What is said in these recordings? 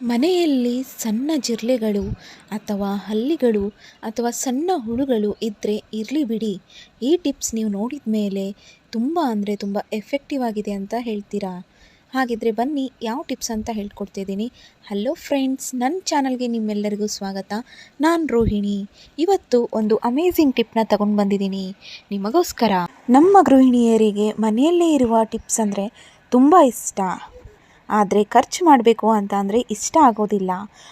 ಮನೆಯಲ್ಲಿ ಸಣ್ಣ ಜಿರಳೆಗಳು ಅಥವಾ ಹಲ್ಲಿಗಳು ಅಥವಾ ಸಣ್ಣ ಹುಳುಗಳು ಇದ್ದರೆ ಇರಲಿ ಬಿಡಿ. ಈ ಟಿಪ್ಸ್ ನೀವು ನೋಡಿದ ಮೇಲೆ ತುಂಬ ಅಂದರೆ ತುಂಬ ಎಫೆಕ್ಟಿವ್ ಆಗಿದೆ ಅಂತ ಹೇಳ್ತೀರಾ? ಹಾಗಿದ್ರೆ ಬನ್ನಿ, ಯಾವ ಟಿಪ್ಸ್ ಅಂತ ಹೇಳ್ಕೊಡ್ತಿದ್ದೀನಿ ಹಲೋ ಫ್ರೆಂಡ್ಸ್ ನನ್ನ ಚಾನಲ್ಗೆ ನಿಮ್ಮೆಲ್ಲರಿಗೂ ಸ್ವಾಗತ. ನಾನು ರೋಹಿಣಿ. ಇವತ್ತು ಒಂದು ಅಮೇಝಿಂಗ್ ಟಿಪ್ನ ತಗೊಂಡು ಬಂದಿದ್ದೀನಿ. ನಿಮಗೋಸ್ಕರ. ನಮ್ಮ ಗೃಹಿಣಿಯರಿಗೆ ಮನೆಯಲ್ಲೇ ಇರುವ ಟಿಪ್ಸ್ ಅಂದರೆ ತುಂಬ ಇಷ್ಟ. ಆದರೆ ಖರ್ಚು ಮಾಡಬೇಕು ಅಂತ ಅಂದರೆ ಇಷ್ಟ ಆಗೋದಿಲ್ಲ.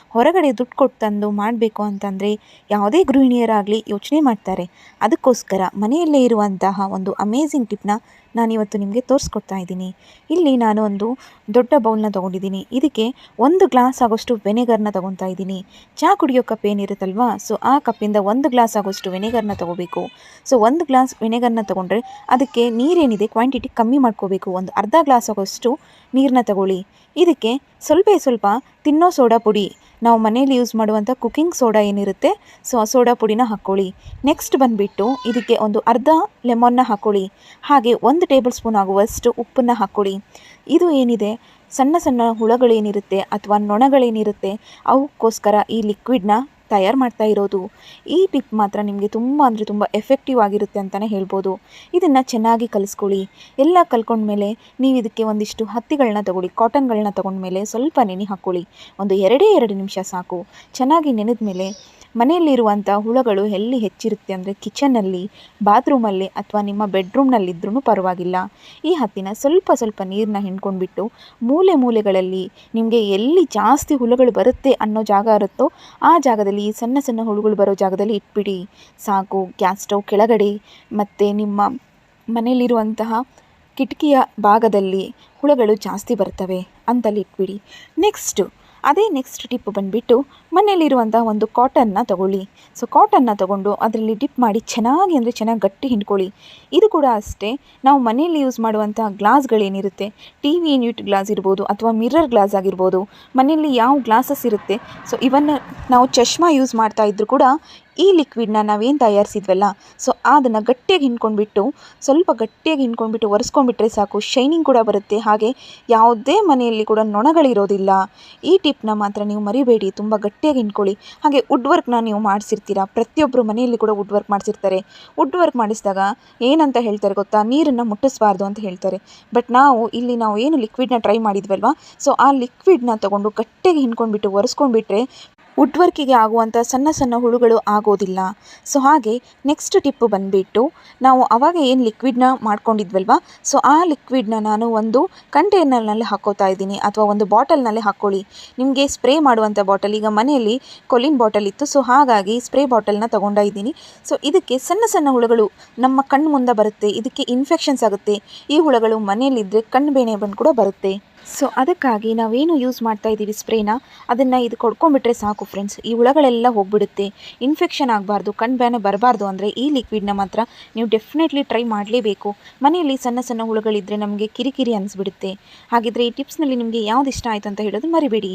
ಹೊರಗಡೆ ದುಡ್ಡು ಕೊಟ್ಟು ತಂದು ಮಾಡಬೇಕು ಅಂತಂದರೆ ಯಾವುದೇ ಗೃಹಿಣಿಯರಾಗಲಿ ಯೋಚನೆ ಮಾಡ್ತಾರೆ. ಅದಕ್ಕೋಸ್ಕರ ಮನೆಯಲ್ಲೇ ಇರುವಂತಹ ಒಂದು ಅಮೇಝಿಂಗ್ ಟಿಪ್ನ ನಾನಿವತ್ತು ನಿಮಗೆ ತೋರಿಸ್ಕೊಡ್ತಾ ಇದ್ದೀನಿ. ಇಲ್ಲಿ ನಾನು ಒಂದು ದೊಡ್ಡ ಬೌಲ್ನ ತೊಗೊಂಡಿದ್ದೀನಿ. ಇದಕ್ಕೆ ಒಂದು ಗ್ಲಾಸ್ ಆಗೋಷ್ಟು ವೆನೆಗರ್ನ ತೊಗೊತಾ ಇದ್ದೀನಿ. ಚಹಾ ಕುಡಿಯೋ ಕಪ್ ಏನಿರುತ್ತಲ್ವಾ, ಸೊ ಆ ಕಪ್ಪಿಂದ ಒಂದು ಗ್ಲಾಸ್ ಆಗೋಷ್ಟು ವೆನೆಗರ್ನ ತೊಗೋಬೇಕು. ಸೊ ಒಂದು ಗ್ಲಾಸ್ ವೆನೆಗರ್ನ ತೊಗೊಂಡ್ರೆ ಅದಕ್ಕೆ ನೀರೇನಿದೆ ಕ್ವಾಂಟಿಟಿ ಕಮ್ಮಿ ಮಾಡ್ಕೋಬೇಕು. ಒಂದು ಅರ್ಧ ಗ್ಲಾಸ್ ಆಗೋಷ್ಟು ನೀರನ್ನ ತಗೊಳ್ಳಿ. ಇದಕ್ಕೆ ಸ್ವಲ್ಪ ಸ್ವಲ್ಪ ತಿನ್ನೋ ಸೋಡಾ ಪುಡಿ. ನಾವು ಮನೇಲಿ ಯೂಸ್ ಮಾಡುವಂಥ ಕುಕ್ಕಿಂಗ್ ಸೋಡಾ ಏನಿರುತ್ತೆ? ಸೊ ಆ ಸೋಡಾ ಪುಡಿನ ಹಾಕ್ಕೊಳ್ಳಿ. ನೆಕ್ಸ್ಟ್ ಬಂದುಬಿಟ್ಟು ಇದಕ್ಕೆ ಒಂದು ಅರ್ಧ ಲೆಮನ್ನ ಹಾಕ್ಕೊಳ್ಳಿ. ಹಾಗೆ ಒಂದು ಟೇಬಲ್ ಸ್ಪೂನ್ ಆಗುವಷ್ಟು ಉಪ್ಪನ್ನು ಹಾಕ್ಕೊಳ್ಳಿ. ಇದು ಏನಿದೆ? ಸಣ್ಣ ಸಣ್ಣ ಹುಳಗಳೇನಿರುತ್ತೆ ಅಥವಾ ನೊಣಗಳೇನಿರುತ್ತೆ? ಅವಕ್ಕೋಸ್ಕರ ಈ ಲಿಕ್ವಿಡ್ನ ತಯಾರು ಮಾಡ್ತಾ ಇರೋದು. ಈ ಟಿಪ್ ಮಾತ್ರ ನಿಮಗೆ ತುಂಬ ಅಂದರೆ ತುಂಬ ಎಫೆಕ್ಟಿವ್ ಆಗಿರುತ್ತೆ ಅಂತಲೇ ಹೇಳ್ಬೋದು. ಇದನ್ನು ಚೆನ್ನಾಗಿ ಕಲಿಸ್ಕೊಳ್ಳಿ. ಎಲ್ಲ ಕಲ್ಕೊಂಡ್ಮೇಲೆ ನೀವು ಇದಕ್ಕೆ ಒಂದಿಷ್ಟು ಹತ್ತಿಗಳನ್ನ ತಗೊಳ್ಳಿ ಕಾಟನ್ಗಳನ್ನ ತೊಗೊಂಡ್ಮೇಲೆ ಸ್ವಲ್ಪ ನೆನೆ ಹಾಕ್ಕೊಳ್ಳಿ. ಒಂದು ಎರಡೇ ಎರಡು ನಿಮಿಷ ಸಾಕು. ಚೆನ್ನಾಗಿ ನೆನೆದ ಮೇಲೆ ಮನೆಯಲ್ಲಿರುವಂಥ ಹುಳಗಳು ಎಲ್ಲಿ ಹೆಚ್ಚಿರುತ್ತೆ ಅಂದರೆ ಕಿಚನಲ್ಲಿ ಬಾತ್ರೂಮಲ್ಲಿ ಅಥವಾ ನಿಮ್ಮ ಬೆಡ್ರೂಮ್ನಲ್ಲಿದ್ದರೂ ಪರವಾಗಿಲ್ಲ. ಈ ಹತ್ತಿನ ಸ್ವಲ್ಪ ಸ್ವಲ್ಪ ನೀರನ್ನ ಹಿಂಡ್ಕೊಂಡ್ಬಿಟ್ಟು ಮೂಲೆ ಮೂಲೆಗಳಲ್ಲಿ ನಿಮಗೆ ಎಲ್ಲಿ ಜಾಸ್ತಿ ಹುಳುಗಳು ಬರುತ್ತೆ ಅನ್ನೋ ಜಾಗ ಇರುತ್ತೋ ಆ ಜಾಗದಲ್ಲಿ ಈ ಸಣ್ಣ ಸಣ್ಣ ಹುಳುಗಳು ಬರೋ ಜಾಗದಲ್ಲಿ ಇಟ್ಬಿಡಿ. ಸಾಕು, ಗ್ಯಾಸ್ ಸ್ಟವ್ ಕೆಳಗಡೆ. ಮತ್ತು ನಿಮ್ಮ ಮನೆಯಲ್ಲಿರುವಂತಹ ಕಿಟಕಿಯ ಭಾಗದಲ್ಲಿ ಹುಳುಗಳು ಜಾಸ್ತಿ ಬರ್ತವೆ ಅಂತಲ್ಲಿ ಇಟ್ಬಿಡಿ. ನೆಕ್ಸ್ಟು ಅದೇ ನೆಕ್ಸ್ಟ್ ಟಿಪ್ ಬಂದುಬಿಟ್ಟು ಮನೆಯಲ್ಲಿರುವಂಥ ಒಂದು ಕಾಟನ್ನ ತಗೊಳ್ಳಿ. ಸೊ ಕಾಟನ್ನ ತಗೊಂಡು ಅದರಲ್ಲಿ ಡಿಪ್ ಮಾಡಿ ಚೆನ್ನಾಗಿ ಅಂದರೆ ಚೆನ್ನಾಗಿ ಗಟ್ಟಿ ಹಿಂಡ್ಕೊಳ್ಳಿ. ಇದು ಕೂಡ ಅಷ್ಟೇ, ನಾವು ಮನೆಯಲ್ಲಿ ಯೂಸ್ ಮಾಡುವಂಥ ಗ್ಲಾಸ್ಗಳೇನಿರುತ್ತೆ ಟಿ ವಿ ಯೂನಿಟ್ ಗ್ಲಾಸ್ ಇರ್ಬೋದು ಅಥವಾ ಮಿರರ್ ಗ್ಲಾಸ್ ಆಗಿರ್ಬೋದು, ಮನೆಯಲ್ಲಿ ಯಾವ ಗ್ಲಾಸಸ್ ಇರುತ್ತೆ ಸೊ ಇವನ್ನ ನಾವು ಚಶ್ಮಾ ಯೂಸ್ ಮಾಡ್ತಾ ಇದ್ದರೂ ಕೂಡ ಈ ಲಿಕ್ವಿಡ್ನ ನಾವೇನು ತಯಾರಿಸಿದ್ವಲ್ಲ ಸೊ ಅದನ್ನು ಗಟ್ಟಿಯಾಗಿ ಹಿಂಡ್ಕೊಂಡ್ಬಿಟ್ಟು, ಸ್ವಲ್ಪ ಗಟ್ಟಿಯಾಗಿ ಹಿಂಡ್ಕೊಂಡ್ಬಿಟ್ಟು ಒರೆಸ್ಕೊಂಡ್ಬಿಟ್ರೆ ಸಾಕು ಶೈನಿಂಗ್ ಕೂಡ ಬರುತ್ತೆ. ಹಾಗೆ ಯಾವುದೇ ಮನೆಯಲ್ಲಿ ಕೂಡ ನೊಣಗಳಿರೋದಿಲ್ಲ. ಈ ಟಿಪ್ನ ಮಾತ್ರ ನೀವು ಮರಿಬೇಡಿ, ತುಂಬ ಗಟ್ಟಿಯಾಗಿ ಹಿಂಡ್ಕೊಳ್ಳಿ. ಹಾಗೆ ವುಡ್ ವರ್ಕ್ನ ನೀವು ಮಾಡಿಸಿರ್ತೀರಾ ಪ್ರತಿಯೊಬ್ಬರು ಮನೆಯಲ್ಲಿ ಕೂಡ ವುಡ್ ವರ್ಕ್ ಮಾಡಿಸಿರ್ತಾರೆ. ವುಡ್ ವರ್ಕ್ ಮಾಡಿಸಿದಾಗ ಏನಂತ ಹೇಳ್ತಾರೆ ಗೊತ್ತಾ? ನೀರನ್ನು ಮುಟ್ಟಿಸಬಾರ್ದು ಅಂತ ಹೇಳ್ತಾರೆ. ಬಟ್ ನಾವು ಇಲ್ಲಿ ನಾವು ಏನು ಲಿಕ್ವಿಡ್ನ ಟ್ರೈ ಮಾಡಿದ್ವಲ್ವಾ ಸೊ ಆ ಲಿಕ್ವಿಡ್ನ ತೊಗೊಂಡು ಗಟ್ಟಿಯಾಗಿ ಹಿಂಡ್ಕೊಂಡ್ಬಿಟ್ಟು ಒರೆಸ್ಕೊಂಡ್ಬಿಟ್ರೆ ವುಡ್ ವರ್ಕಿಗೆ ಆಗುವಂಥ ಸಣ್ಣ ಸಣ್ಣ ಹುಳುಗಳು ಆಗೋದಿಲ್ಲ. ಸೊ ಹಾಗೆ ನೆಕ್ಸ್ಟ್ ಟಿಪ್ಪು ಬಂದುಬಿಟ್ಟು ನಾವು ಆವಾಗ ಏನು ಲಿಕ್ವಿಡ್ನ ಮಾಡ್ಕೊಂಡಿದ್ವಲ್ವ? ಸೊ ಆ ಲಿಕ್ವಿಡ್ನ ನಾನು ಒಂದು ಕಂಟೈನರ್ನಲ್ಲಿ ಹಾಕೋತಾ ಇದ್ದೀನಿ ಅಥವಾ ಒಂದು ಬಾಟಲ್ನಲ್ಲಿ ಹಾಕ್ಕೊಳ್ಳಿ ನಿಮಗೆ ಸ್ಪ್ರೇ ಮಾಡುವಂಥ ಬಾಟಲ್, ಈಗ ಮನೆಯಲ್ಲಿ ಕೊಲಿನ್ ಬಾಟಲ್ ಇತ್ತು ಸೊ ಹಾಗಾಗಿ ಸ್ಪ್ರೇ ಬಾಟಲ್ನ ಇದ್ದೀನಿ. ಸೊ ಇದಕ್ಕೆ ಸಣ್ಣ ಸಣ್ಣ ಹುಳುಗಳು ನಮ್ಮ ಕಣ್ಣು ಮುಂದೆ ಬರುತ್ತೆ, ಇದಕ್ಕೆ ಇನ್ಫೆಕ್ಷನ್ಸ್ ಆಗುತ್ತೆ. ಈ ಹುಳುಗಳು ಮನೆಯಲ್ಲಿದ್ದರೆ ಕಣ್ಣು ಬೇಣೆ ಬಂದು ಕೂಡ ಬರುತ್ತೆ. ಸೊ ಅದಕ್ಕಾಗಿ ನಾವೇನು ಯೂಸ್ ಮಾಡ್ತಾ ಇದ್ದೀವಿ ಸ್ಪ್ರೇನ ಅದನ್ನು ಇದು ಕೊಡ್ಕೊಂಡ್ಬಿಟ್ರೆ ಸಾಕು ಫ್ರೆಂಡ್ಸ್ ಈ ಹುಳಗಳೆಲ್ಲ ಹೋಗ್ಬಿಡುತ್ತೆ. ಇನ್ಫೆಕ್ಷನ್ ಆಗಬಾರ್ದು ಕಣ್ಣು ಬ್ಯಾನೆ ಬರಬಾರ್ದು ಅಂದರೆ ಈ ಲಿಕ್ವಿಡ್ನ ಮಾತ್ರ ನೀವು ಡೆಫಿನೆಟ್ಲಿ ಟ್ರೈ ಮಾಡಲೇಬೇಕು. ಮನೆಯಲ್ಲಿ ಸಣ್ಣ ಸಣ್ಣ ಹುಳುಗಳಿದ್ದರೆ ನಮಗೆ ಕಿರಿಕಿರಿ ಅನಿಸ್ಬಿಡುತ್ತೆ. ಹಾಗಿದ್ರೆ ಈ ಟಿಪ್ಸ್ನಲ್ಲಿ ನಿಮಗೆ ಯಾವ್ದು ಇಷ್ಟ ಆಯಿತು ಅಂತ ಹೇಳೋದು ಮರಿಬೇಡಿ.